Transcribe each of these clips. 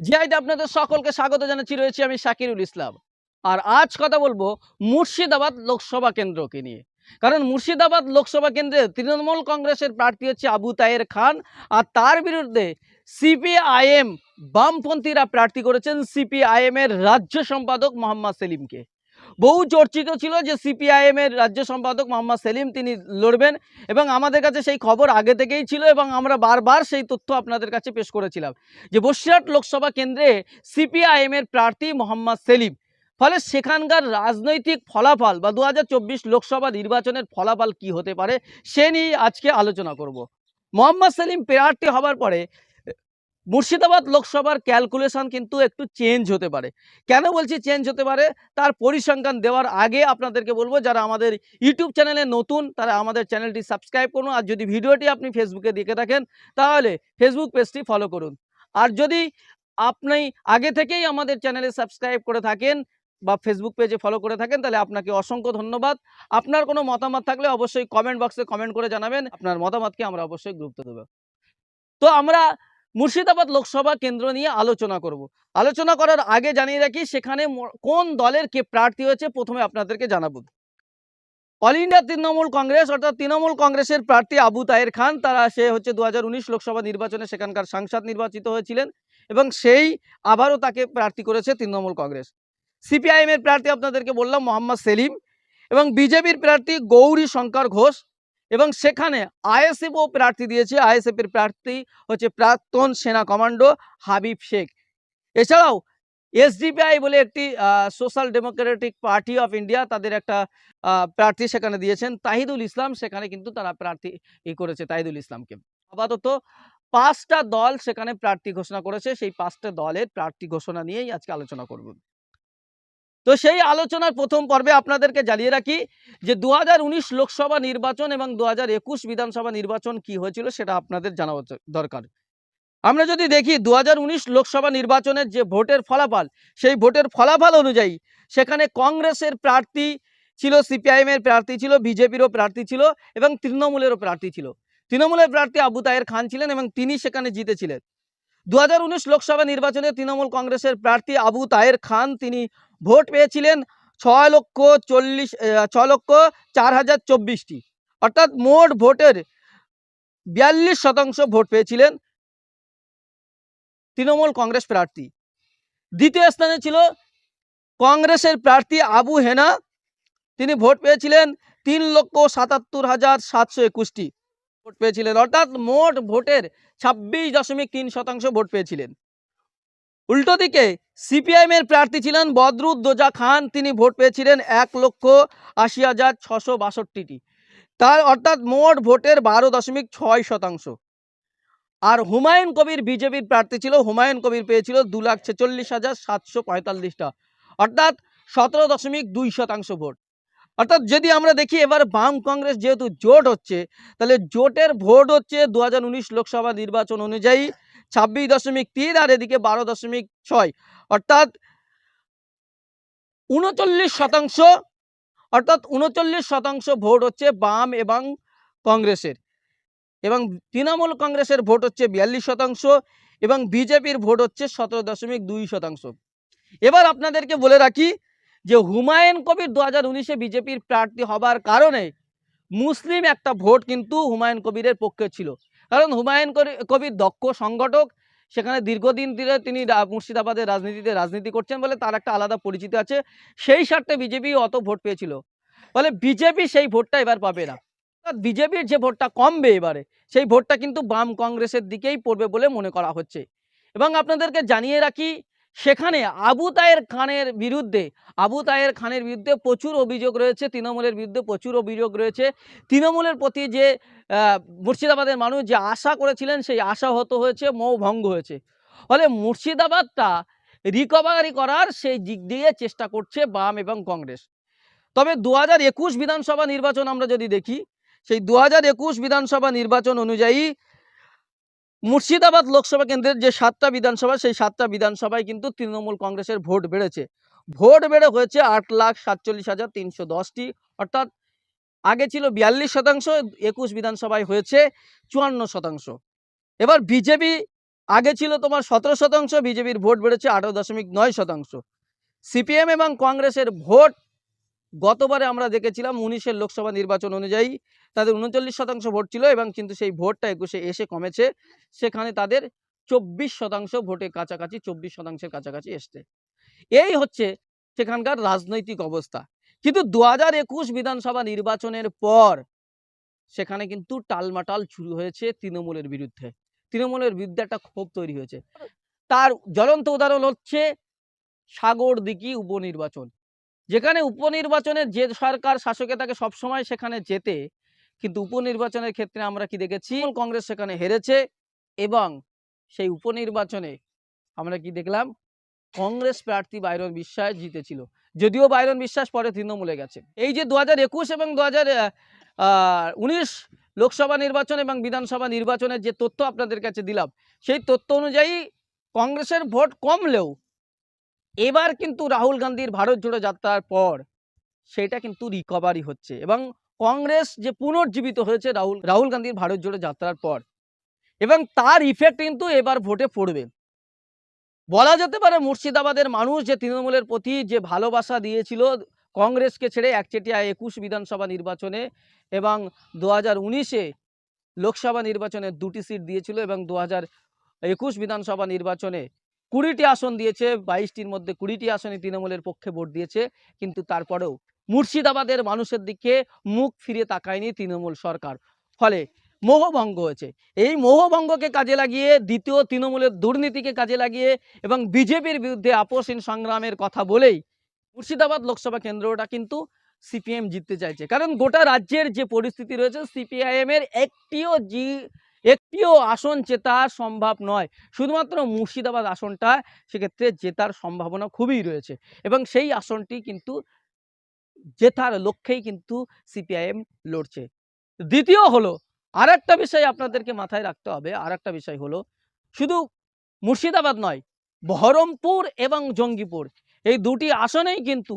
জিআইতে আপনাদের সকলকে স্বাগত জানাচ্ছি, রয়েছে আমি শাকিরুল ইসলাম। আর আজ কথা বলব মুর্শিদাবাদ লোকসভা কেন্দ্রকে নিয়ে। কারণ মুর্শিদাবাদ লোকসভা কেন্দ্রে তৃণমূল কংগ্রেসের প্রার্থী হচ্ছে আবু তায়ের খান, আর তার বিরুদ্ধে সিপিআইএম বামপন্থীরা প্রার্থী করেছেন সিপিআইএমের রাজ্য সম্পাদক মোহাম্মদ সেলিমকে। বহু চর্চিত ছিল যে সিপিআইএম এর রাজ্য সম্পাদক মোহাম্মদ সেলিম তিনি লড়বেন এবং আমাদের কাছে সেই খবর আগে থেকেই ছিল এবং আমরা বারবার সেই তথ্য আপনাদের কাছে পেশ করেছিলাম যে বসিরহাট লোকসভা কেন্দ্রে সিপিআইএম এর প্রার্থী মোহাম্মদ সেলিম। ফলে সেখানকার রাজনৈতিক ফলাফল বা দু হাজার চব্বিশ লোকসভা নির্বাচনের ফলাফল কি হতে পারে, সে নিয়ে আজকে আলোচনা করব। মোহাম্মদ সেলিম প্রার্থী হবার পরে মুর্শিদাবাদ লোকসভার ক্যালকুলেশন কিন্তু একটু চেঞ্জ হতে পারে। কেন বলছি চেঞ্জ হতে পারে? তার পরিসংখ্যান দেওয়ার আগে আপনাদেরকে বলব, যারা আমাদের ইউটিউব চ্যানেলে নতুন, তারা আমাদের চ্যানেলটি সাবস্ক্রাইব করুন। আর যদি ভিডিওটি আপনি ফেসবুকে দেখে থাকেন, তাহলে ফেসবুক পেজটি ফলো করুন। আর যদি আপনি আগে থেকেই আমাদের চ্যানেলে সাবস্ক্রাইব করে থাকেন বা ফেসবুক পেজে ফলো করে থাকেন, তাহলে আপনাকে অসংখ্য ধন্যবাদ। আপনার কোনো মতামত থাকলে অবশ্যই কমেন্ট বক্সে কমেন্ট করে জানাবেন। আপনার মতামতকে আমরা অবশ্যই গুরুত্ব দেবো। তো আমরা মুর্শিদাবাদ লোকসভা কেন্দ্র নিয়ে আলোচনা করব। আলোচনা করার আগে জানিয়ে রাখি, সেখানে কোন দলের কে প্রার্থী হয়েছে প্রথমে আপনাদেরকে জানাব। অল ইন্ডিয়া তৃণমূল কংগ্রেস, অর্থাৎ তৃণমূল কংগ্রেসের প্রার্থী আবু তাহের খান, তারা সে হচ্ছে দু হাজার উনিশ লোকসভা নির্বাচনে সেখানকার সাংসদ নির্বাচিত হয়েছিলেন এবং সেই আবারও তাকে প্রার্থী করেছে তৃণমূল কংগ্রেস। সিপিআইএম এর প্রার্থী আপনাদেরকে বললাম, মোহাম্মদ সেলিম এবং বিজেপির প্রার্থী গৌরী শঙ্কর ঘোষ। এবং সেখানে আইএসএফও প্রার্থী দিয়েছে। আইএসএফ এর প্রার্থী হচ্ছে প্রাক্তন সেনা কমান্ডো হাবিব শেখ। এছাড়াও এসডিপিআই বলে একটি social democratic party of India তাদের একটা প্রার্থী সেখানে দিয়েছেন। তাহিদুল ইসলাম, সেখানে কিন্তু তারা প্রার্থী ই করেছে তাহিদুল ইসলামকে। আপাতত পাঁচটা দল সেখানে প্রার্থী ঘোষণা করেছে। সেই পাঁচটা দলের প্রার্থী ঘোষণা নিয়েই আজকে আলোচনা করব। তো সেই আলোচনার প্রথম পর্বে আপনাদেরকে জানিয়ে রাখি যে দু হাজার উনিশ লোকসভা নির্বাচন এবং দুহাজার একুশ বিধানসভা নির্বাচন কি হয়েছিল সেটা আপনাদের জানা দরকার। আমরা যদি দেখি দুহাজার উনিশ লোকসভা নির্বাচনের যে ভোটের ফলাফল, সেই ভোটের ফলাফল অনুযায়ী সেখানে কংগ্রেসের প্রার্থী ছিল সিপিআইএম এর প্রার্থী ছিল, বিজেপিরও প্রার্থী ছিল এবং তৃণমূলেরও প্রার্থী ছিল। তৃণমূলের প্রার্থী আবু তায়ের খান ছিলেন এবং তিনি সেখানে জিতেছিলেন। দু হাজার উনিশ লোকসভা নির্বাচনে তৃণমূল কংগ্রেসের প্রার্থী আবু তায়ের খান, তিনি ভোট পেয়েছিলেন ছয় লক্ষ চল্লিশ ছ লক্ষ চার হাজার চব্বিশটি। অর্থাৎ মোট ভোটের বিয়াল্লিশ শতাংশ ভোট পেয়েছিলেন তৃণমূল কংগ্রেস প্রার্থী। দ্বিতীয় স্থানে ছিল কংগ্রেসের প্রার্থী আবু হেনা। তিনি ভোট পেয়েছিলেন তিন লক্ষ সাতাত্তর হাজার সাতশো একুশটি ভোট পেয়েছিলেন। অর্থাৎ মোট ভোটের ছাব্বিশ দশমিক তিন শতাংশ ভোট পেয়েছিলেন। উল্টো দিকে সিপিআইএমের প্রার্থী ছিলেন বদরুদ্দোজা খান। তিনি ভোট পেয়েছিলেন এক লক্ষ আশি হাজার ছশো বাষট্টিটি। তার অর্থাৎ মোট ভোটের বারো দশমিক ছয় শতাংশ। আর হুমায়ুন কবির বিজেপির প্রার্থী ছিল, হুমায়ুন কবির পেয়েছিল দু লাখ ছেচল্লিশ হাজার সাতশো পঁয়তাল্লিশটা। অর্থাৎ সতেরো দশমিক দুই শতাংশ ভোট। অর্থাৎ যদি আমরা দেখি এবার বাম কংগ্রেস যেহেতু জোট হচ্ছে, তাহলে জোটের ভোট হচ্ছে দু হাজার উনিশ লোকসভা নির্বাচন অনুযায়ী ছাব্বিশ দশমিক তিন আর এদিকে বারো দশমিক ছয়। অর্থাৎ উনচল্লিশ শতাংশ, অর্থাৎ উনচল্লিশ শতাংশ ভোট হচ্ছে বাম এবং কংগ্রেসের। এবং তৃণমূল কংগ্রেসের ভোট হচ্ছে বিয়াল্লিশ শতাংশ এবং বিজেপির ভোট হচ্ছে সতেরো দশমিক দুই শতাংশ। এবার আপনাদেরকে বলে রাখি যে হুমায়ুন কবির দু হাজার উনিশে বিজেপির প্রার্থী হবার কারণে মুসলিম একটা ভোট কিন্তু হুমায়ুন কবিরের পক্ষে ছিল। কারণ হুমায়ুন কবির দক্ষ সংগঠক, সেখানে দীর্ঘদিন ধরে তিনি মুর্শিদাবাদের রাজনীতিতে রাজনীতি করছেন বলে তার একটা আলাদা পরিচিতি আছে। সেই স্বার্থে বিজেপি অত ভোট পেয়েছিল। ফলে বিজেপি সেই ভোটটা এবার পাবে না। বিজেপির যে ভোটটা কমবে এবারে, সেই ভোটটা কিন্তু বাম কংগ্রেসের দিকেই পড়বে বলে মনে করা হচ্ছে। এবং আপনাদেরকে জানিয়ে রাখি সেখানে আবু তায়ের খানের বিরুদ্ধে, আবু তায়ের খানের বিরুদ্ধে প্রচুর অভিযোগ রয়েছে, তৃণমূলের বিরুদ্ধে প্রচুর অভিযোগ রয়েছে। তৃণমূলের প্রতি যে মুর্শিদাবাদের মানুষ যে আশা করেছিলেন, সেই আশা হত হয়েছে, মৌ ভঙ্গ হয়েছে। ফলে মুর্শিদাবাদটা রিকভারি করার সেই দিক দিয়ে চেষ্টা করছে বাম এবং কংগ্রেস। তবে দু হাজার একুশ বিধানসভা নির্বাচন আমরা যদি দেখি, সেই দু হাজার একুশ বিধানসভা নির্বাচন অনুযায়ী মুর্শিদাবাদ লোকসভা কেন্দ্রের যে সাতটা বিধানসভা, সেই সাতটা বিধানসভায় কিন্তু তৃণমূল কংগ্রেসের ভোট বেড়েছে। ভোট বেড়ে হয়েছে আট লাখ সাতচল্লিশ হাজার তিনশো দশটি। অর্থাৎ আগে ছিল বিয়াল্লিশ শতাংশ, একুশ বিধানসভায় হয়েছে চুয়ান্ন শতাংশ। এবার বিজেপি, আগে ছিল তোমার সতেরো শতাংশ, বিজেপির ভোট বেড়েছে আঠারো দশমিক নয় শতাংশ। সিপিএম এবং কংগ্রেসের ভোট গতবারে আমরা দেখেছিলাম উনিশের লোকসভা নির্বাচন অনুযায়ী তাদের উনচল্লিশ শতাংশ ভোট ছিল এবং কিন্তু সেই ভোটটা একুশে এসে কমেছে। সেখানে তাদের চব্বিশ শতাংশ ভোটের কাছাকাছি, চব্বিশ শতাংশের কাছাকাছি এসছে। এই হচ্ছে সেখানকার রাজনৈতিক অবস্থা। কিন্তু দু হাজার একুশ বিধানসভা নির্বাচনের পর সেখানে কিন্তু টালমাটাল শুরু হয়েছে তৃণমূলের বিরুদ্ধে। তৃণমূলের বিরুদ্ধে একটা ক্ষোভ তৈরি হয়েছে। তার জ্বলন্ত উদাহরণ হচ্ছে সাগরদিঘি উপনির্বাচন। যেখানে উপনির্বাচনের যে সরকার শাসকে তাকে সবসময় সেখানে যেতে কিন্তু উপনির্বাচনের ক্ষেত্রে আমরা কি দেখেছি? কংগ্রেস সেখানে হেরেছে এবং সেই উপনির্বাচনে আমরা কি দেখলাম? কংগ্রেস প্রার্থী বাইরন বিশ্বাস জিতেছিল। যদিও বাইরন বিশ্বাস পরে তৃণমূলে গেছে। এই যে দু হাজার একুশ এবং দু উনিশ লোকসভা নির্বাচন এবং বিধানসভা নির্বাচনের যে তথ্য আপনাদের কাছে দিলাম, সেই তথ্য অনুযায়ী কংগ্রেসের ভোট কমলেও এবার কিন্তু রাহুল গান্ধীর ভারত জোড়ো যাত্রার পর সেটা কিন্তু রিকভারি হচ্ছে এবং কংগ্রেস যে পুনর্জীবিত হয়েছে রাহুল রাহুল গান্ধীর ভারত জোড়ো যাত্রার পর। এবং তার ইফেক্ট কিন্তু এবার ভোটে পড়বে। বলা যেতে পারে মুর্শিদাবাদের মানুষ যে তৃণমূলের প্রতি যে ভালোবাসা দিয়েছিল কংগ্রেসকে ছেড়ে একচেটিয়া একুশ বিধানসভা নির্বাচনে এবং দু হাজার উনিশে লোকসভা নির্বাচনে দুটি সিট দিয়েছিল এবং দু হাজার একুশ বিধানসভা নির্বাচনে কুড়িটি আসন দিয়েছে, বাইশটির মধ্যে কুড়িটি আসনে তৃণমূলের পক্ষে ভোট দিয়েছে, কিন্তু তারপরেও মুর্শিদাবাদের মানুষের দিকে মুখ ফিরে তাকায়নি তৃণমূল সরকার। ফলে মোহভঙ্গ হয়েছে। এই মোহভঙ্গকে কাজে লাগিয়ে, দ্বিতীয় তৃণমূলের দুর্নীতিকে কাজে লাগিয়ে এবং বিজেপির বিরুদ্ধে আপোষহীন সংগ্রামের কথা বলেই মুর্শিদাবাদ লোকসভা কেন্দ্রটা কিন্তু সিপিএম জিততে চাইছে। কারণ গোটা রাজ্যের যে পরিস্থিতি রয়েছে সিপিআইএম এর একটিও জি, একটিও আসন জেতা সম্ভব নয়। শুধুমাত্র মুর্শিদাবাদ আসনটা সেক্ষেত্রে জেতার সম্ভাবনা খুবই রয়েছে। এবং সেই আসনটি কিন্তু জেতার লক্ষ্যেই কিন্তু সিপিআইএম লড়ছে। দ্বিতীয় হলো আর একটা বিষয় আপনাদেরকে মাথায় রাখতে হবে আর একটা বিষয় হলো, শুধু মুর্শিদাবাদ নয়, বহরমপুর এবং জঙ্গিপুর, এই দুটি আসনেই কিন্তু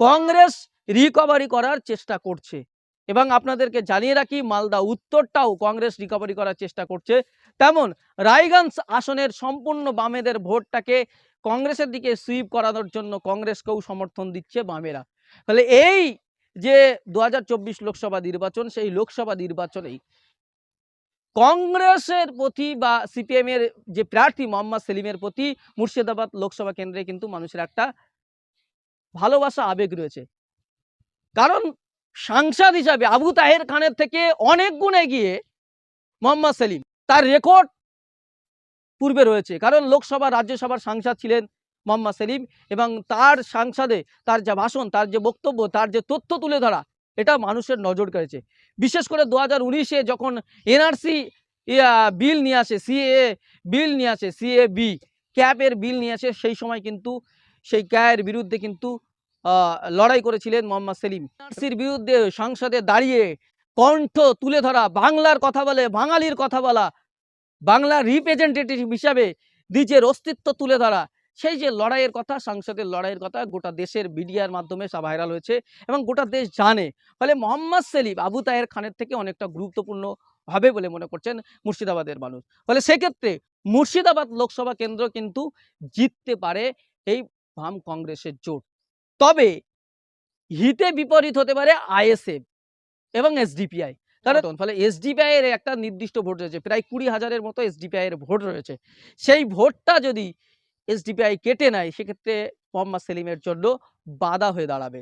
কংগ্রেস রিকভারি করার চেষ্টা করছে। এবং আপনাদেরকে জানিয়ে রাখি, মালদা উত্তরটাও কংগ্রেস রিকভারি করার চেষ্টা করছে। তেমন রায়গঞ্জ আসনের সম্পূর্ণ বামেদের ভোটটাকে কংগ্রেসের দিকে সুইপ করানোর জন্য কংগ্রেসকেও সমর্থন দিচ্ছে বামেরা। তাহলে এই যে দু হাজার চব্বিশ লোকসভা নির্বাচন, সেই লোকসভা নির্বাচনেই কংগ্রেসের প্রতি বা সিপিএম এর যে প্রার্থী মোহাম্মদ সেলিমের প্রতি মুর্শিদাবাদ লোকসভা কেন্দ্রে কিন্তু মানুষের একটা ভালোবাসা, আবেগ রয়েছে। কারণ সাংসদ হিসাবে আবু তাহের খানের থেকে অনেক গুণ এগিয়ে মোহাম্মদ সেলিম, তার রেকর্ড পূর্বে রয়েছে। কারণ লোকসভা, রাজ্যসভার সাংসদ ছিলেন মোহাম্মদ সেলিম এবং তার সাংসদে তার যে ভাষণ, তার যে বক্তব্য, তার যে তথ্য তুলে ধরা, এটা মানুষের নজর কেড়েছে। বিশেষ করে দু হাজার উনিশে যখন এনআরসি বিল নিয়ে আসে সিএ বিল নিয়ে আসে, সিএ বি ক্যাপের বিল নিয়ে আসে, সেই সময় কিন্তু, সেই ক্যায়ের বিরুদ্ধে কিন্তু লড়াই করেছিলেন মোহাম্মদ সেলিম। এনআরসির বিরুদ্ধে সংসদে দাঁড়িয়ে কণ্ঠ তুলে ধরা, বাংলার কথা বলে, বাঙালির কথা বলা, বাংলার রিপ্রেজেন্টেটিভ হিসাবে নিজের অস্তিত্ব তুলে ধরা সেই যে লড়াইয়ের কথা সংসদের লড়াইয়ের কথা গোটা দেশের মিডিয়ার মাধ্যমে সব ভাইরাল হয়েছে এবং গোটা দেশ জানে। ফলে মোহাম্মদ সেলিম আবু তাহের খানের থেকে অনেকটা গুরুত্বপূর্ণ হবে বলে মনে করছেন মুর্শিদাবাদের মানুষ। ফলে সেক্ষেত্রে মুর্শিদাবাদ লোকসভা কেন্দ্র কিন্তু জিততে পারে এই বাম কংগ্রেসের জোট। তবে হিতে বিপরীত হতে পারে আইএসএফ এবং এসডিপিআই। কারণ ফলে এসডিপিআই এর একটা নির্দিষ্ট ভোট রয়েছে প্রায় কুড়ি হাজারের মতো এসডিপিআই এর ভোট রয়েছে। সেই ভোটটা যদি এসডিপিআই কেটে নেয়, সেক্ষেত্রে মোহাম্মদ সেলিমের জন্য বাধা হয়ে দাঁড়াবে।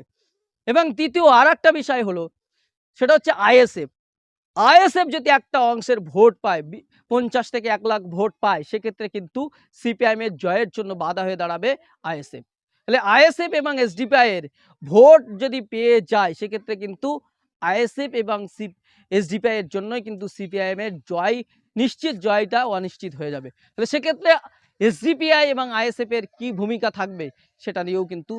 এবং তৃতীয় আর একটা বিষয় হলো, সেটা হচ্ছে আইএসএফ। আইএসএফ যদি একটা অংশের ভোট পায় পঞ্চাশ থেকে এক লাখ ভোট পায়, সেক্ষেত্রে কিন্তু সিপিআইএম এর জয়ের জন্য বাধা হয়ে দাঁড়াবে আইএসএফ। তাহলে আইএসএফ এবং এসডিপিআই এর ভোট যদি পেয়ে যায়, সেক্ষেত্রে কিন্তু আইএসএফ এবং সি, এসডিপিআই এর জন্যই কিন্তু সিপিআইএম এর জয়, নিশ্চিত জয়টা অনিশ্চিত হয়ে যাবে। তাহলে সেক্ষেত্রে এসডিপিআই এবং আইএসএফ এর কি ভূমিকা থাকবে সেটা নিয়েও কিন্তু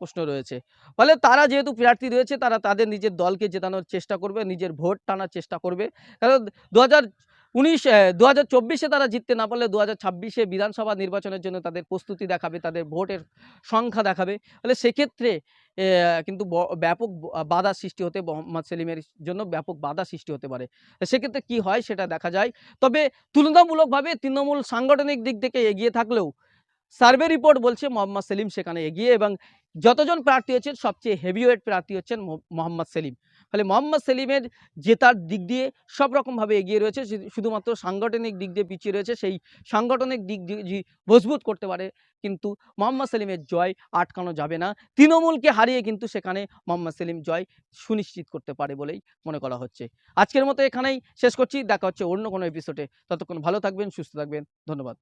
প্রশ্ন রয়েছে। ফলে তারা যেহেতু প্রার্থী রয়েছে, তারা তাদের নিজের দলকে জেতানোর চেষ্টা করবে, নিজের ভোট টানার চেষ্টা করবে। কারণ দু হাজার উনিশ দু হাজার তারা জিততে না পারলে দু হাজার বিধানসভা নির্বাচনের জন্য তাদের প্রস্তুতি দেখাবে, তাদের ভোটের সংখ্যা দেখাবে। তাহলে সেক্ষেত্রে কিন্তু ব্যাপক বাধা সৃষ্টি হতে মোহাম্মদ সেলিমের জন্য ব্যাপক বাধা সৃষ্টি হতে পারে। সেক্ষেত্রে কি হয় সেটা দেখা যায়। তবে তুলনামূলকভাবে তৃণমূল সাংগঠনিক দিক থেকে এগিয়ে থাকলেও সার্ভে রিপোর্ট বলছে মোহাম্মদ সেলিম সেখানে এগিয়ে এবং যতজন প্রার্থী হচ্ছেন, সবচেয়ে হেভিওয়েট প্রার্থী হচ্ছেন মোহাম্মদ সেলিম। ফলে মোহাম্মদ সেলিমের জেতার দিক দিয়ে সব রকমভাবে এগিয়ে রয়েছে। শুধুমাত্র সাংগঠনিক দিক দিয়ে পিছিয়ে রয়েছে, সেই সাংগঠনিক দিক দিয়ে মজবুত করতে পারে কিন্তু মোহাম্মদ সেলিমের জয় আটকানো যাবে না। তৃণমূলকে হারিয়ে কিন্তু সেখানে মোহাম্মদ সেলিম জয় সুনিশ্চিত করতে পারে বলেই মনে করা হচ্ছে। আজকের মতো এখানেই শেষ করছি। দেখা হচ্ছে অন্য কোনো এপিসোডে ততক্ষণ ভালো থাকবেন, সুস্থ থাকবেন। ধন্যবাদ।